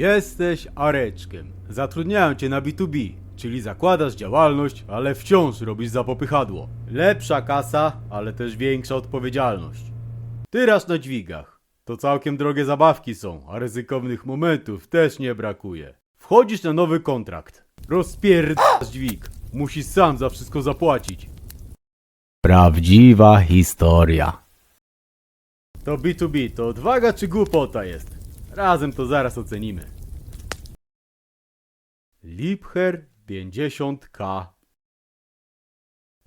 Jesteś Areczkiem. Zatrudniają cię na B2B, czyli zakładasz działalność, ale wciąż robisz za popychadło. Lepsza kasa, ale też większa odpowiedzialność. Tyraż na dźwigach. To całkiem drogie zabawki są, a ryzykownych momentów też nie brakuje. Wchodzisz na nowy kontrakt. Rozpierdasz dźwig. Musisz sam za wszystko zapłacić. Prawdziwa historia. To B2B, to odwaga czy głupota jest? Razem to zaraz ocenimy. Liebherr 50k.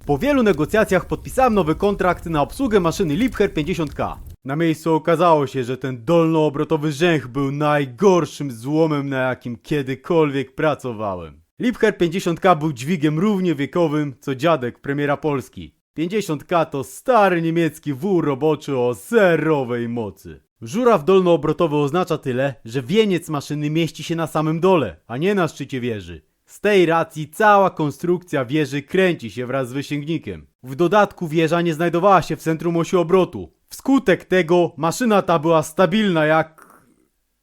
Po wielu negocjacjach podpisałem nowy kontrakt na obsługę maszyny Liebherr 50k. Na miejscu okazało się, że ten dolnoobrotowy rzęch był najgorszym złomem, na jakim kiedykolwiek pracowałem. Liebherr 50k był dźwigiem równie wiekowym co dziadek premiera Polski. 50k to stary niemiecki wół roboczy o zerowej mocy. Żuraw dolnoobrotowy oznacza tyle, że wieniec maszyny mieści się na samym dole, a nie na szczycie wieży. Z tej racji cała konstrukcja wieży kręci się wraz z wysięgnikiem. W dodatku wieża nie znajdowała się w centrum osi obrotu. Wskutek tego maszyna ta była stabilna jak...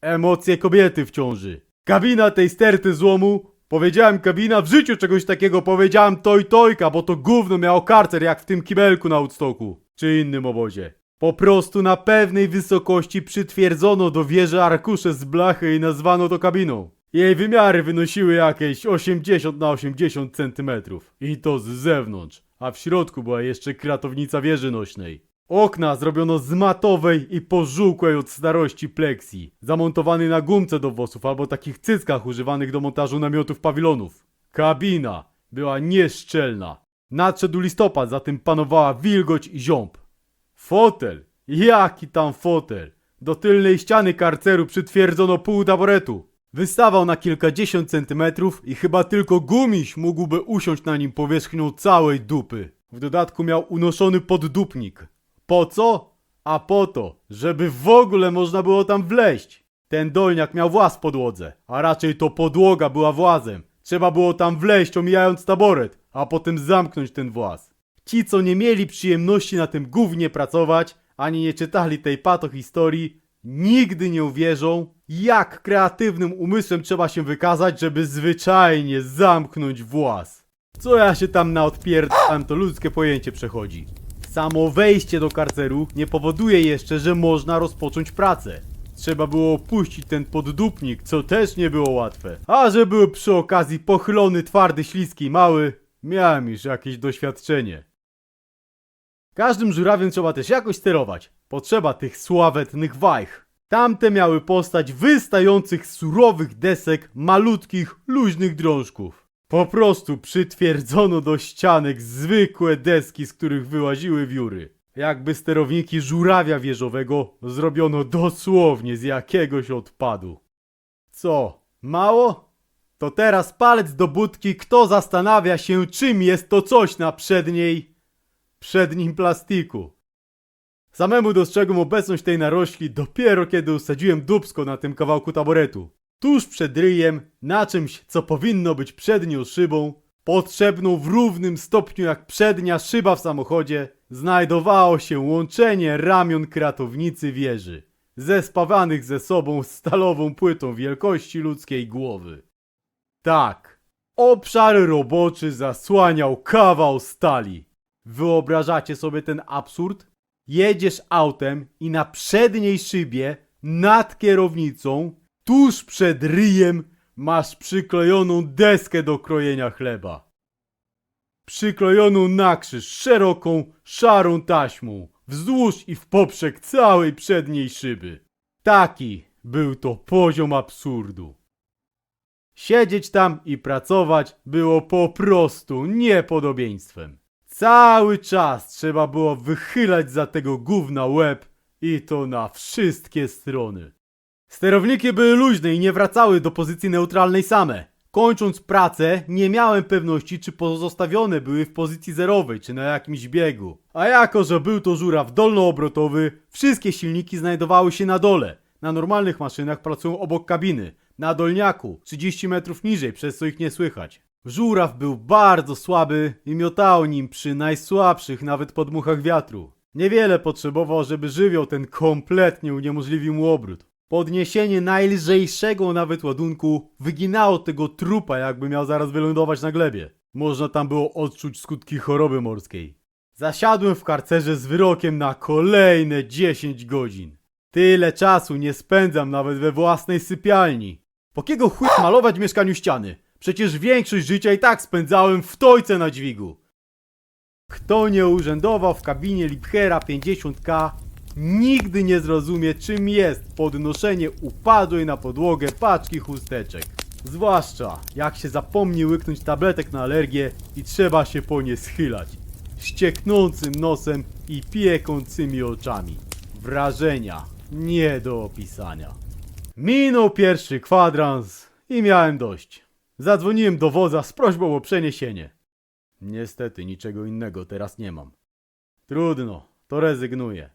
emocje kobiety w ciąży. Kabina tej sterty złomu Powiedziałem kabina, w życiu czegoś takiego powiedziałem toj tojka, bo to gówno miało karcer jak w tym kibelku na Woodstocku, czy innym obozie. Po prostu na pewnej wysokości przytwierdzono do wieży arkusze z blachy i nazwano to kabiną. Jej wymiary wynosiły jakieś 80 na 80 centymetrów. I to z zewnątrz. A w środku była jeszcze kratownica wieży nośnej. Okna zrobiono z matowej i pożółkłej od starości pleksji, zamontowany na gumce do włosów albo takich cyckach używanych do montażu namiotów pawilonów. Kabina była nieszczelna. Nadszedł listopad, zatem panowała wilgoć i ziąb. Fotel, jaki tam fotel! Do tylnej ściany karceru przytwierdzono pół taboretu. Wystawał na kilkadziesiąt centymetrów i chyba tylko gumiś mógłby usiąść na nim powierzchnią całej dupy. W dodatku miał unoszony poddupnik. Po co? A po to, żeby w ogóle można było tam wleźć. Ten dolniak miał właz w podłodze, a raczej to podłoga była włazem. Trzeba było tam wleźć, omijając taboret, a potem zamknąć ten właz. Ci, co nie mieli przyjemności na tym gównie pracować, ani nie czytali tej patohistorii, nigdy nie uwierzą, jak kreatywnym umysłem trzeba się wykazać, żeby zwyczajnie zamknąć właz. Co ja się tam naodpierdam, to ludzkie pojęcie przechodzi. Samo wejście do karceru nie powoduje jeszcze, że można rozpocząć pracę. Trzeba było opuścić ten poddupnik, co też nie było łatwe. A że był przy okazji pochylony, twardy, śliski i mały, miałem już jakieś doświadczenie. Każdym żurawiem trzeba też jakoś sterować. Potrzeba tych sławetnych wajch. Tamte miały postać wystających surowych desek malutkich, luźnych drążków. Po prostu przytwierdzono do ścianek zwykłe deski, z których wyłaziły wióry. Jakby sterowniki żurawia wieżowego zrobiono dosłownie z jakiegoś odpadu. Co, mało? To teraz palec do budki, kto zastanawia się, czym jest to coś na przedniej, przednim plastiku. Samemu dostrzegłem obecność tej narośli dopiero kiedy usadziłem dubsko na tym kawałku taboretu. Tuż przed ryjem, na czymś, co powinno być przednią szybą, potrzebną w równym stopniu jak przednia szyba w samochodzie, znajdowało się łączenie ramion kratownicy wieży, zespawanych ze sobą stalową płytą wielkości ludzkiej głowy. Tak, obszar roboczy zasłaniał kawał stali. Wyobrażacie sobie ten absurd? Jedziesz autem i na przedniej szybie, nad kierownicą, tuż przed ryjem, masz przyklejoną deskę do krojenia chleba. Przyklejoną na krzyż szeroką, szarą taśmą, wzdłuż i w poprzek całej przedniej szyby. Taki był to poziom absurdu. Siedzieć tam i pracować było po prostu niepodobieństwem. Cały czas trzeba było wychylać za tego gówna łeb i to na wszystkie strony. Sterowniki były luźne i nie wracały do pozycji neutralnej same. Kończąc pracę, nie miałem pewności, czy pozostawione były w pozycji zerowej, czy na jakimś biegu. A jako, że był to żuraw dolnoobrotowy, wszystkie silniki znajdowały się na dole. Na normalnych maszynach pracują obok kabiny, na dolniaku, 30 metrów niżej, przez co ich nie słychać. Żuraw był bardzo słaby i miotało nim przy najsłabszych nawet podmuchach wiatru. Niewiele potrzebował, żeby żywioł ten kompletnie uniemożliwił mu obrót. Podniesienie najlżejszego nawet ładunku wyginało tego trupa, jakby miał zaraz wylądować na glebie. Można tam było odczuć skutki choroby morskiej. Zasiadłem w karcerze z wyrokiem na kolejne 10 godzin. Tyle czasu nie spędzam nawet we własnej sypialni. Po kiego chuj malować w mieszkaniu ściany? Przecież większość życia i tak spędzałem w tojce na dźwigu. Kto nie urzędował w kabinie Liebherra 50K, nigdy nie zrozumie czym jest podnoszenie upadłej na podłogę paczki chusteczek. Zwłaszcza jak się zapomni łyknąć tabletek na alergię i trzeba się po nie schylać. Ścieknącym nosem i piekącymi oczami. Wrażenia nie do opisania. Minął pierwszy kwadrans i miałem dość. Zadzwoniłem do wodza z prośbą o przeniesienie. Niestety niczego innego teraz nie mam. Trudno, to rezygnuję.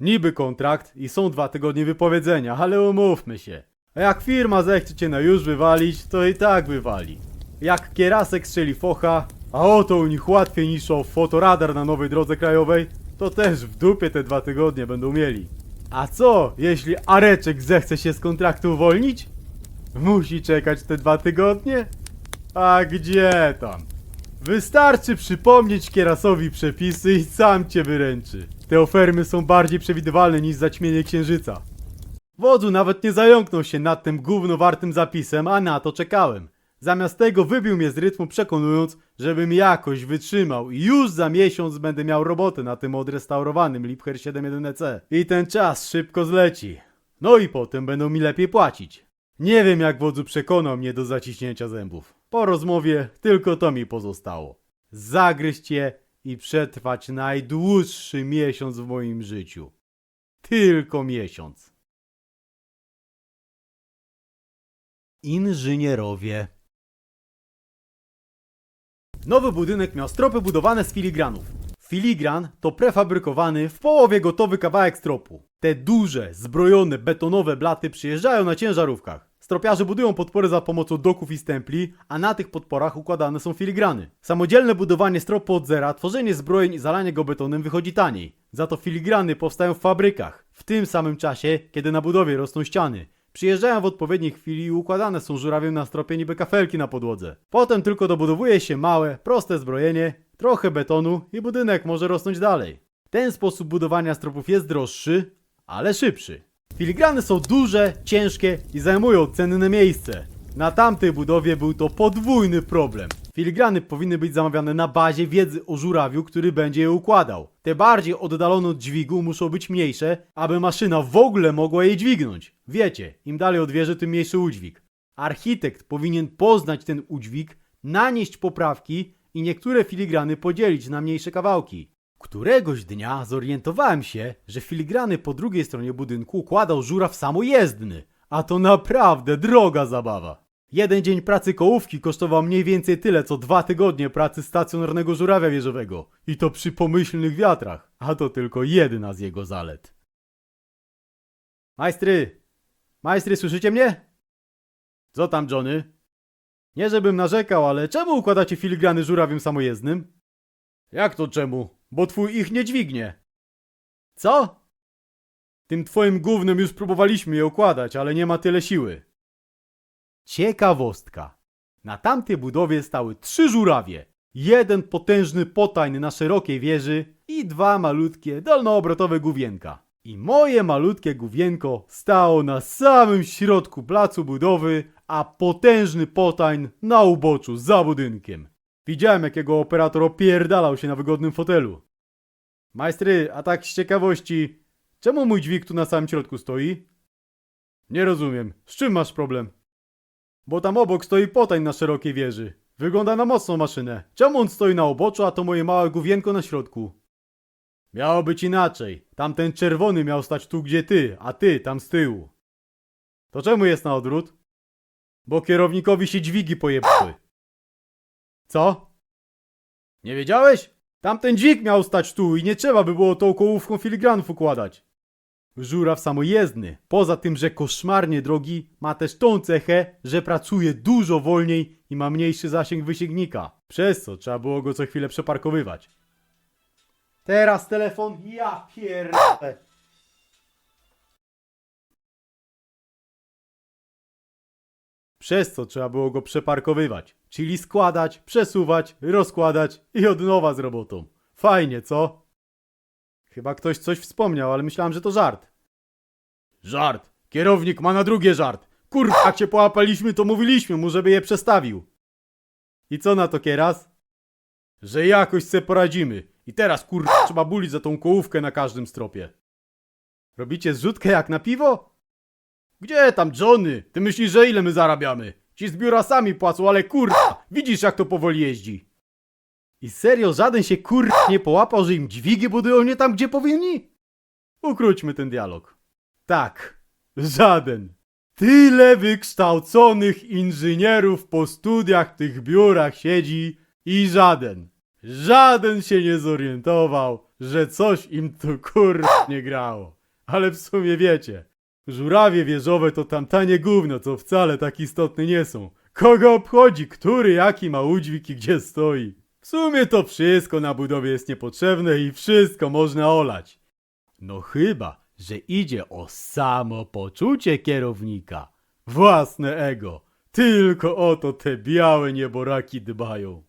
Niby kontrakt i są dwa tygodnie wypowiedzenia, ale umówmy się. A jak firma zechce cię na już wywalić, to i tak wywali. Jak kierasek strzeli focha, a oto u nich łatwiej niż o fotoradar na nowej drodze krajowej, to też w dupie te dwa tygodnie będą mieli. A co, jeśli Areczek zechce się z kontraktu uwolnić? Musi czekać te dwa tygodnie? A gdzie tam? Wystarczy przypomnieć Kierasowi przepisy i sam cię wyręczy. Te ofermy są bardziej przewidywalne niż zaćmienie księżyca. Wodzu nawet nie zająknął się nad tym gównowartym zapisem, a na to czekałem. Zamiast tego wybił mnie z rytmu przekonując, żebym jakoś wytrzymał i już za miesiąc będę miał robotę na tym odrestaurowanym Liebherr 71EC. I ten czas szybko zleci. No i potem będą mi lepiej płacić. Nie wiem jak wodzu przekonał mnie do zaciśnięcia zębów. Po rozmowie tylko to mi pozostało. Zagryźć je i przetrwać najdłuższy miesiąc w moim życiu. Tylko miesiąc. Inżynierowie. Nowy budynek miał stropy budowane z filigranów. Filigran to prefabrykowany, w połowie gotowy kawałek stropu. Te duże, zbrojone, betonowe blaty przyjeżdżają na ciężarówkach. Stropiarze budują podpory za pomocą doków i stempli, a na tych podporach układane są filigrany. Samodzielne budowanie stropu od zera, tworzenie zbrojeń i zalanie go betonem wychodzi taniej. Za to filigrany powstają w fabrykach, w tym samym czasie, kiedy na budowie rosną ściany. Przyjeżdżają w odpowiedniej chwili i układane są żurawiem na stropie niby kafelki na podłodze. Potem tylko dobudowuje się małe, proste zbrojenie, trochę betonu i budynek może rosnąć dalej. Ten sposób budowania stropów jest droższy, ale szybszy. Filigrany są duże, ciężkie i zajmują cenne miejsce. Na tamtej budowie był to podwójny problem. Filigrany powinny być zamawiane na bazie wiedzy o żurawiu, który będzie je układał. Te bardziej oddalone od dźwigu muszą być mniejsze, aby maszyna w ogóle mogła je dźwignąć. Wiecie, im dalej od wieży, tym mniejszy udźwig. Architekt powinien poznać ten udźwig, nanieść poprawki i niektóre filigrany podzielić na mniejsze kawałki. Któregoś dnia zorientowałem się, że filigrany po drugiej stronie budynku układał żuraw samojezdny, a to naprawdę droga zabawa. Jeden dzień pracy kołówki kosztował mniej więcej tyle, co dwa tygodnie pracy stacjonarnego żurawia wieżowego. I to przy pomyślnych wiatrach, a to tylko jedna z jego zalet. Majstry! Majstry, słyszycie mnie? Co tam, Johnny? Nie żebym narzekał, ale czemu układacie filigrany żurawiem samojezdnym? Jak to czemu? Bo twój ich nie dźwignie. Co? Tym twoim gównem już próbowaliśmy je układać, ale nie ma tyle siły. Ciekawostka. Na tamtej budowie stały trzy żurawie. Jeden potężny potajn na szerokiej wieży i dwa malutkie dolnoobrotowe główienka. I moje malutkie główienko stało na samym środku placu budowy, a potężny potajn na uboczu za budynkiem. Widziałem jakiego operator opierdalał się na wygodnym fotelu. Majstry, a tak z ciekawości, czemu mój dźwig tu na samym środku stoi? Nie rozumiem, z czym masz problem? Bo tam obok stoi potań na szerokiej wieży. Wygląda na mocną maszynę. Czemu on stoi na oboczu, a to moje małe główienko na środku? Miało być inaczej. Tamten czerwony miał stać tu, gdzie ty, a ty tam z tyłu. To czemu jest na odwrót? Bo kierownikowi się dźwigi pojebły. Co? Nie wiedziałeś? Tamten dźwig miał stać tu i nie trzeba by było tą kołówką filigranów układać. Żuraw samojezdny, poza tym, że koszmarnie drogi, ma też tą cechę, że pracuje dużo wolniej i ma mniejszy zasięg wysięgnika, przez co trzeba było go co chwilę przeparkowywać. Teraz telefon, ja pierdolę. przez co trzeba było go przeparkowywać. Czyli składać, przesuwać, rozkładać i od nowa z robotą. Fajnie, co? Chyba ktoś coś wspomniał, ale myślałem, że to żart. Żart! Kierownik ma na drugie żart! Kurwa, jak cię połapaliśmy, to mówiliśmy mu, żeby je przestawił. I co na to kieras? Że jakoś se poradzimy. I teraz kurwa trzeba bulić za tą kołówkę na każdym stropie. Robicie zrzutkę jak na piwo? Gdzie tam Johnny? Ty myślisz, że ile my zarabiamy? Ci z biura sami płacą, ale kurwa, widzisz jak to powoli jeździ. I serio żaden się kurwa nie połapał, że im dźwigi budują nie tam, gdzie powinni? Ukróćmy ten dialog. Tak, żaden. Tyle wykształconych inżynierów po studiach w tych biurach siedzi i żaden, żaden się nie zorientował, że coś im tu kurwa nie grało. Ale w sumie wiecie, żurawie wieżowe to tam tanie gówno, co wcale tak istotne nie są. Kogo obchodzi, który jaki ma udźwig i gdzie stoi? W sumie to wszystko na budowie jest niepotrzebne i wszystko można olać. No chyba, że idzie o samopoczucie kierownika. Własne ego. Tylko o to te białe nieboraki dbają.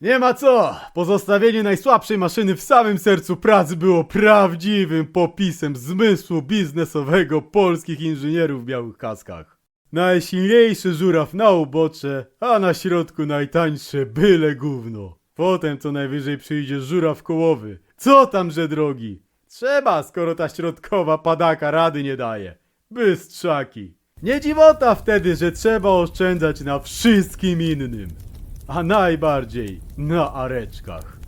Nie ma co! Pozostawienie najsłabszej maszyny w samym sercu pracy było prawdziwym popisem zmysłu biznesowego polskich inżynierów w białych kaskach. Najsilniejszy żuraw na ubocze, a na środku najtańsze byle gówno. Potem co najwyżej przyjdzie żuraw kołowy. Co tam, że drogi? Trzeba, skoro ta środkowa padaka rady nie daje. Bystrzaki. Nie dziwota wtedy, że trzeba oszczędzać na wszystkim innym. A najbardziej na areczkach.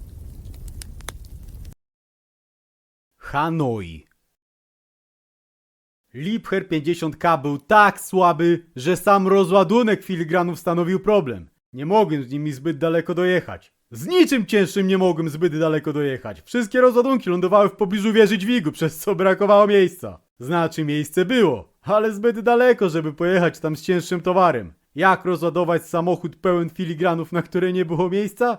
Hanoi Liebherr 50K był tak słaby, że sam rozładunek filigranów stanowił problem. Nie mogłem z nimi zbyt daleko dojechać. Z niczym cięższym nie mogłem zbyt daleko dojechać. Wszystkie rozładunki lądowały w pobliżu wieży dźwigu, przez co brakowało miejsca. Znaczy miejsce było, ale zbyt daleko, żeby pojechać tam z cięższym towarem. Jak rozładować samochód pełen filigranów, na które nie było miejsca?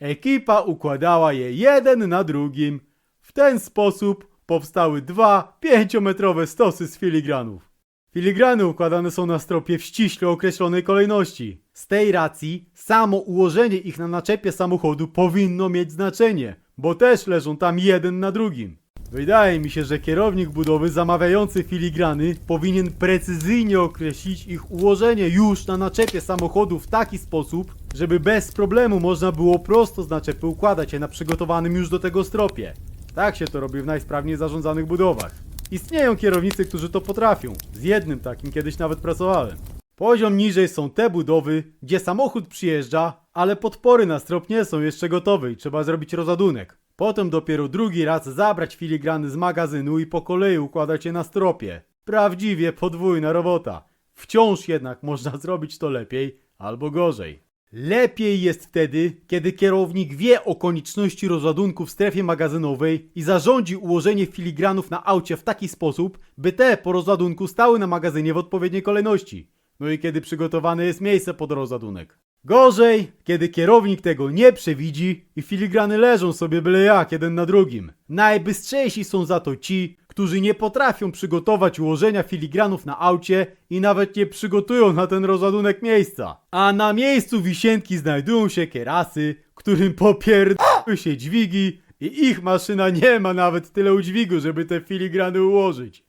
Ekipa układała je jeden na drugim. W ten sposób powstały dwa pięciometrowe stosy z filigranów. Filigrany układane są na stropie w ściśle określonej kolejności. Z tej racji samo ułożenie ich na naczepie samochodu powinno mieć znaczenie, bo też leżą tam jeden na drugim. Wydaje mi się, że kierownik budowy zamawiający filigrany powinien precyzyjnie określić ich ułożenie już na naczepie samochodu w taki sposób, żeby bez problemu można było prosto z naczepy układać je na przygotowanym już do tego stropie. Tak się to robi w najsprawniej zarządzanych budowach. Istnieją kierownicy, którzy to potrafią. Z jednym takim kiedyś nawet pracowałem. Poziom niżej są te budowy, gdzie samochód przyjeżdża, ale podpory na strop nie są jeszcze gotowe i trzeba zrobić rozładunek. Potem dopiero drugi raz zabrać filigrany z magazynu i po kolei układać je na stropie. Prawdziwie podwójna robota. Wciąż jednak można zrobić to lepiej albo gorzej. Lepiej jest wtedy, kiedy kierownik wie o konieczności rozładunku w strefie magazynowej i zarządzi ułożenie filigranów na aucie w taki sposób, by te po rozładunku stały na magazynie w odpowiedniej kolejności. No i kiedy przygotowane jest miejsce pod rozładunek. Gorzej, kiedy kierownik tego nie przewidzi i filigrany leżą sobie byle jak jeden na drugim. Najbystrzejsi są za to ci, którzy nie potrafią przygotować ułożenia filigranów na aucie i nawet nie przygotują na ten rozładunek miejsca. A na miejscu wisienki znajdują się kierasy, którym popierdały się dźwigi i ich maszyna nie ma nawet tyle udźwigu, żeby te filigrany ułożyć.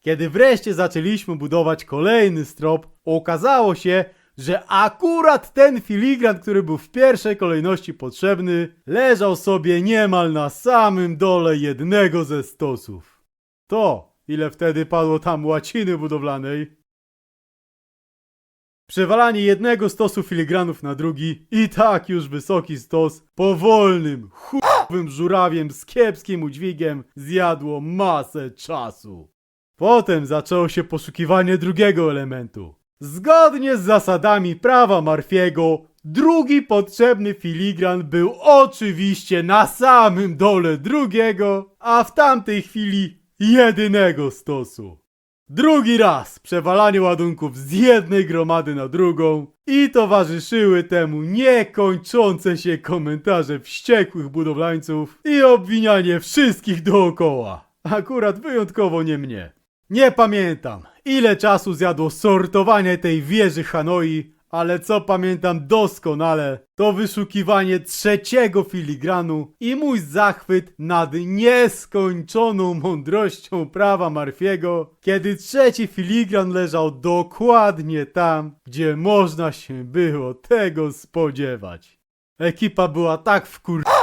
Kiedy wreszcie zaczęliśmy budować kolejny strop, okazało się, że akurat ten filigran, który był w pierwszej kolejności potrzebny, leżał sobie niemal na samym dole jednego ze stosów. To, ile wtedy padło tam łaciny budowlanej. Przewalanie jednego stosu filigranów na drugi i tak już wysoki stos powolnym, chłopowym żurawiem z kiepskim udźwigiem zjadło masę czasu. Potem zaczęło się poszukiwanie drugiego elementu. Zgodnie z zasadami prawa Marfiego, drugi potrzebny filigran był oczywiście na samym dole drugiego, a w tamtej chwili jedynego stosu. Drugi raz przewalanie ładunków z jednej gromady na drugą i towarzyszyły temu niekończące się komentarze wściekłych budowlańców i obwinianie wszystkich dookoła. Akurat wyjątkowo nie mnie. Nie pamiętam, ile czasu zjadło sortowanie tej wieży Hanoi, ale co pamiętam doskonale, to wyszukiwanie trzeciego filigranu i mój zachwyt nad nieskończoną mądrością prawa Marfiego, kiedy trzeci filigran leżał dokładnie tam, gdzie można się było tego spodziewać. Ekipa była tak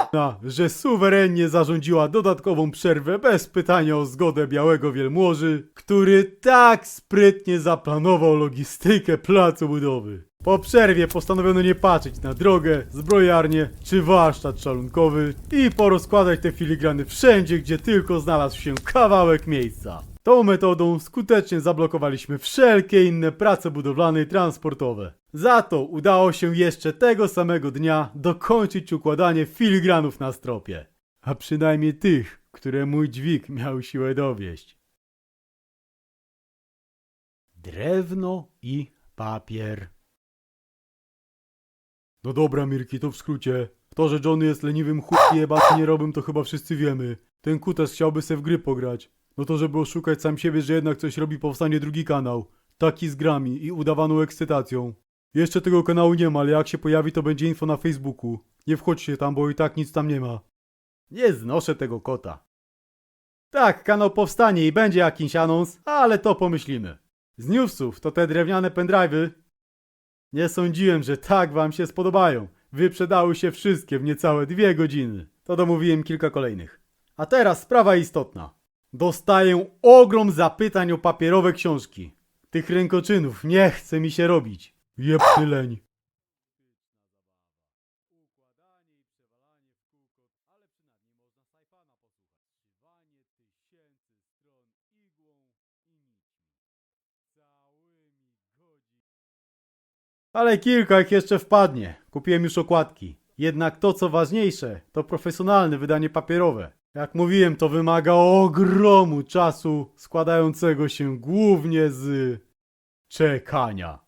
wkurna, że suwerennie zarządziła dodatkową przerwę bez pytania o zgodę Białego Wielmoży, który tak sprytnie zaplanował logistykę placu budowy. Po przerwie postanowiono nie patrzeć na drogę, zbrojarnię czy warsztat szalunkowy i porozkładać te filigrany wszędzie, gdzie tylko znalazł się kawałek miejsca. Tą metodą skutecznie zablokowaliśmy wszelkie inne prace budowlane i transportowe. Za to udało się jeszcze tego samego dnia dokończyć układanie filigranów na stropie. A przynajmniej tych, które mój dźwig miał siłę dowieść. Drewno i papier. No dobra, Mirki, to w skrócie. To, że Johnny jest leniwym chuj jebać nie robią, to chyba wszyscy wiemy. Ten kutas chciałby se w gry pograć. No to, żeby oszukać sam siebie, że jednak coś robi, powstanie drugi kanał. Taki z grami i udawaną ekscytacją. Jeszcze tego kanału nie ma, ale jak się pojawi, to będzie info na Facebooku. Nie wchodźcie tam, bo i tak nic tam nie ma. Nie znoszę tego kota. Tak, kanał powstanie i będzie jakiś anons, ale to pomyślimy. Z newsów to te drewniane pendrive'y. Nie sądziłem, że tak wam się spodobają. Wyprzedały się wszystkie w niecałe dwie godziny. To domówiłem kilka kolejnych. A teraz sprawa istotna. Dostaję ogrom zapytań o papierowe książki. Tych rękoczynów nie chce mi się robić. Leń. Ale kilka ich jeszcze wpadnie. Kupiłem już okładki. Jednak to co ważniejsze, to profesjonalne wydanie papierowe. Jak mówiłem, to wymaga ogromu czasu składającego się głównie z czekania.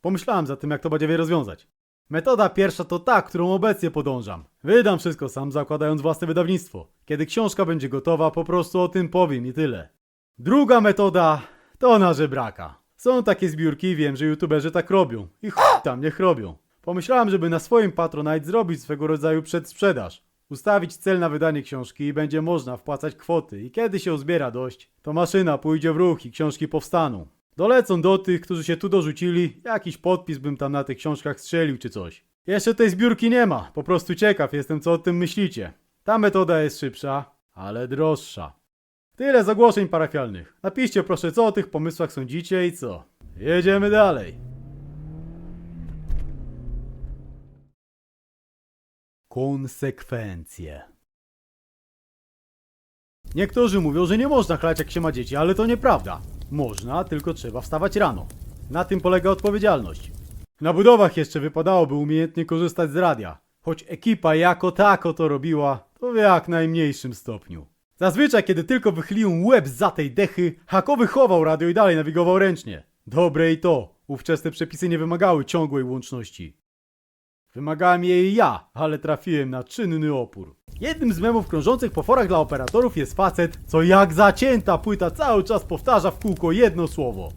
Pomyślałem za tym, jak to będzie rozwiązać. Metoda pierwsza to ta, którą obecnie podążam. Wydam wszystko sam, zakładając własne wydawnictwo. Kiedy książka będzie gotowa, po prostu o tym powiem i tyle. Druga metoda to na żebraka. Są takie zbiórki, wiem, że youtuberzy tak robią. I chuj tam, niech robią. Pomyślałem, żeby na swoim Patronite zrobić swego rodzaju przedsprzedaż. Ustawić cel na wydanie książki i będzie można wpłacać kwoty. I kiedy się uzbiera dość, to maszyna pójdzie w ruch i książki powstaną. Dolecą do tych, którzy się tu dorzucili, jakiś podpis bym tam na tych książkach strzelił czy coś. Jeszcze tej zbiórki nie ma, po prostu ciekaw jestem co o tym myślicie. Ta metoda jest szybsza, ale droższa. Tyle z ogłoszeń parafialnych. Napiszcie proszę co o tych pomysłach sądzicie i co. Jedziemy dalej. Konsekwencje. Niektórzy mówią, że nie można chlać jak się ma dzieci, ale to nieprawda. Można, tylko trzeba wstawać rano. Na tym polega odpowiedzialność. Na budowach jeszcze wypadałoby umiejętnie korzystać z radia. Choć ekipa jako tako to robiła, to w jak najmniejszym stopniu. Zazwyczaj, kiedy tylko wychyliłem łeb za tej dechy, hakowy chował radio i dalej nawigował ręcznie. Dobre i to. Ówczesne przepisy nie wymagały ciągłej łączności. Wymagałem jej ja, ale trafiłem na czynny opór. Jednym z memów krążących po forach dla operatorów jest facet, co jak zacięta płyta cały czas powtarza w kółko jedno słowo.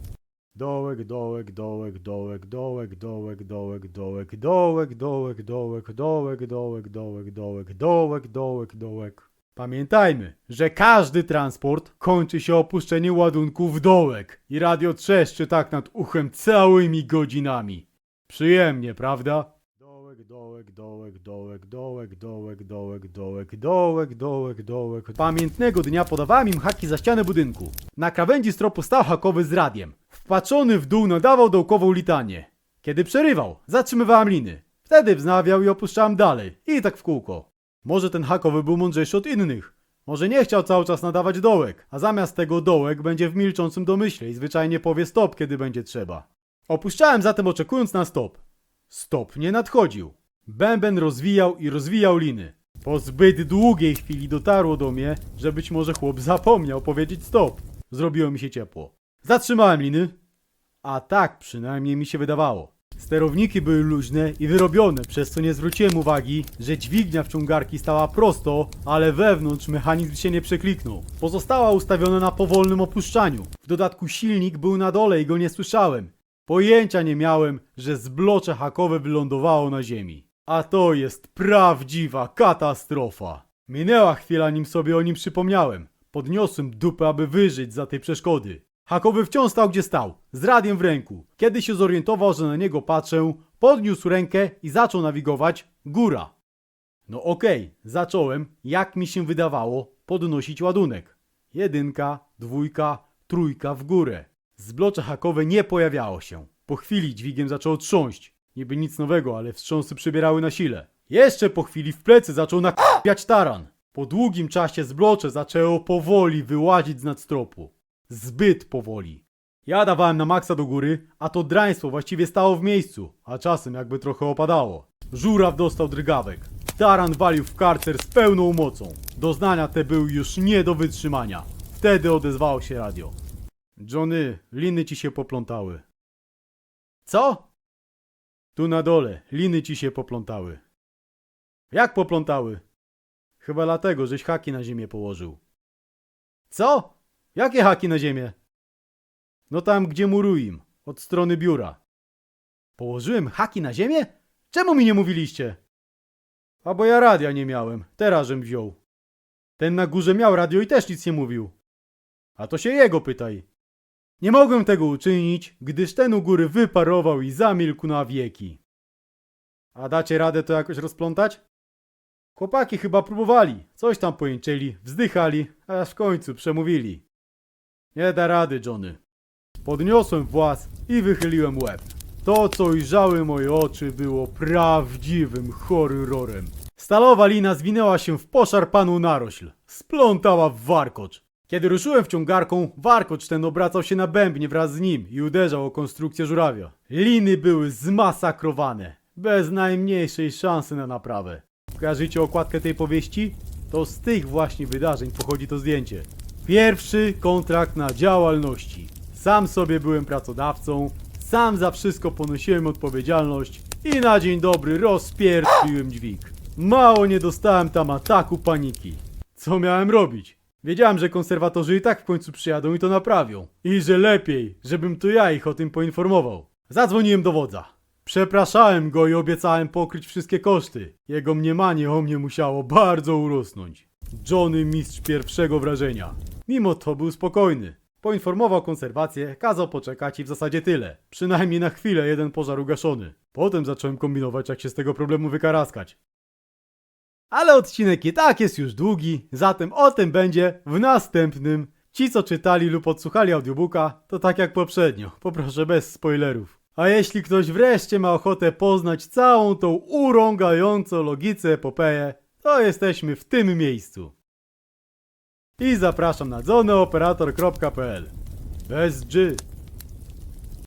Dołek, dołek, dołek, dołek, dołek, dołek, dołek, dołek, dołek, dołek, dołek, dołek, dołek, dołek, dołek, dołek, dołek. Pamiętajmy, że każdy transport kończy się opuszczeniem ładunku w dołek i radio trzeszczy tak nad uchem całymi godzinami. Przyjemnie, prawda? Dołek, dołek, dołek, dołek, dołek, dołek, dołek, dołek, dołek, dołek, dołek. Pamiętnego dnia podawałem im haki za ścianę budynku. Na krawędzi stropu stał hakowy z radiem. Wpatrzony w dół nadawał dołkową litanię. Kiedy przerywał, zatrzymywałem liny. Wtedy wznawiał i opuszczałem dalej. I tak w kółko. Może ten hakowy był mądrzejszy od innych. Może nie chciał cały czas nadawać dołek, a zamiast tego dołek będzie w milczącym domyśle i zwyczajnie powie stop, kiedy będzie trzeba. Opuszczałem zatem oczekując na stop. Stop nie nadchodził. Bęben rozwijał i rozwijał liny. Po zbyt długiej chwili dotarło do mnie, że być może chłop zapomniał powiedzieć stop. Zrobiło mi się ciepło. Zatrzymałem liny, a tak przynajmniej mi się wydawało. Sterowniki były luźne i wyrobione, przez co nie zwróciłem uwagi, że dźwignia wciągarki stała prosto, ale wewnątrz mechanizm się nie przekliknął. Pozostała ustawiona na powolnym opuszczaniu. W dodatku silnik był na dole i go nie słyszałem. Pojęcia nie miałem, że zblocze hakowe wylądowało na ziemi. A to jest prawdziwa katastrofa. Minęła chwila, nim sobie o nim przypomniałem. Podniosłem dupę, aby wyżyć za tej przeszkody. Hakowy wciąż stał gdzie stał, z radiem w ręku. Kiedy się zorientował, że na niego patrzę, podniósł rękę i zaczął nawigować góra. No okej, zacząłem, jak mi się wydawało, podnosić ładunek. Jedynka, dwójka, trójka w górę. Zblocze hakowe nie pojawiało się. Po chwili dźwigiem zaczął trząść. Niby nic nowego, ale wstrząsy przybierały na sile. Jeszcze po chwili w plecy zaczął nakupiać taran. Po długim czasie zblocze zaczęło powoli wyłazić z nadstropu. Zbyt powoli. Ja dawałem na maksa do góry, a to draństwo właściwie stało w miejscu, a czasem jakby trochę opadało. Żuraw dostał drgawek. Taran walił w karcer z pełną mocą. Doznania te były już nie do wytrzymania. Wtedy odezwało się radio. Johnny, liny ci się poplątały. Co? Tu na dole, liny ci się poplątały. Jak poplątały? Chyba dlatego, żeś haki na ziemię położył. Co? Jakie haki na ziemię? No tam, gdzie muruim, od strony biura. Położyłem haki na ziemię? Czemu mi nie mówiliście? A bo ja radia nie miałem, teraz żem wziął. Ten na górze miał radio i też nic nie mówił. A to się jego pytaj. Nie mogłem tego uczynić, gdyż ten u góry wyparował i zamilkł na wieki. A dacie radę to jakoś rozplątać? Chłopaki chyba próbowali, coś tam pojęczyli, wzdychali, aż w końcu przemówili. Nie da rady, Johnny. Podniosłem włas i wychyliłem łeb. To, co ujrzały moje oczy, było prawdziwym horrorem. Stalowa lina zwinęła się w poszarpaną narośl. Splątała w warkocz. Kiedy ruszyłem wciągarką, warkocz ten obracał się na bębnie wraz z nim i uderzał o konstrukcję żurawia. Liny były zmasakrowane, bez najmniejszej szansy na naprawę. Kojarzycie okładkę tej powieści? To z tych właśnie wydarzeń pochodzi to zdjęcie. Pierwszy kontrakt na działalności. Sam sobie byłem pracodawcą, sam za wszystko ponosiłem odpowiedzialność i na dzień dobry rozpierdoliłem dźwig. Mało nie dostałem tam ataku paniki. Co miałem robić? Wiedziałem, że konserwatorzy i tak w końcu przyjadą i to naprawią. I że lepiej, żebym to ja ich o tym poinformował. Zadzwoniłem do wodza. Przepraszałem go i obiecałem pokryć wszystkie koszty. Jego mniemanie o mnie musiało bardzo urosnąć. Johnny mistrz pierwszego wrażenia. Mimo to był spokojny. Poinformował konserwację, kazał poczekać i w zasadzie tyle. Przynajmniej na chwilę jeden pożar ugaszony. Potem zacząłem kombinować, jak się z tego problemu wykaraskać. Ale odcinek i tak jest już długi, zatem o tym będzie w następnym. Ci, co czytali lub odsłuchali audiobooka, to tak jak poprzednio, poproszę bez spoilerów. A jeśli ktoś wreszcie ma ochotę poznać całą tą urągającą logice epopeję, to jesteśmy w tym miejscu. I zapraszam na zoneoperator.pl Bez G.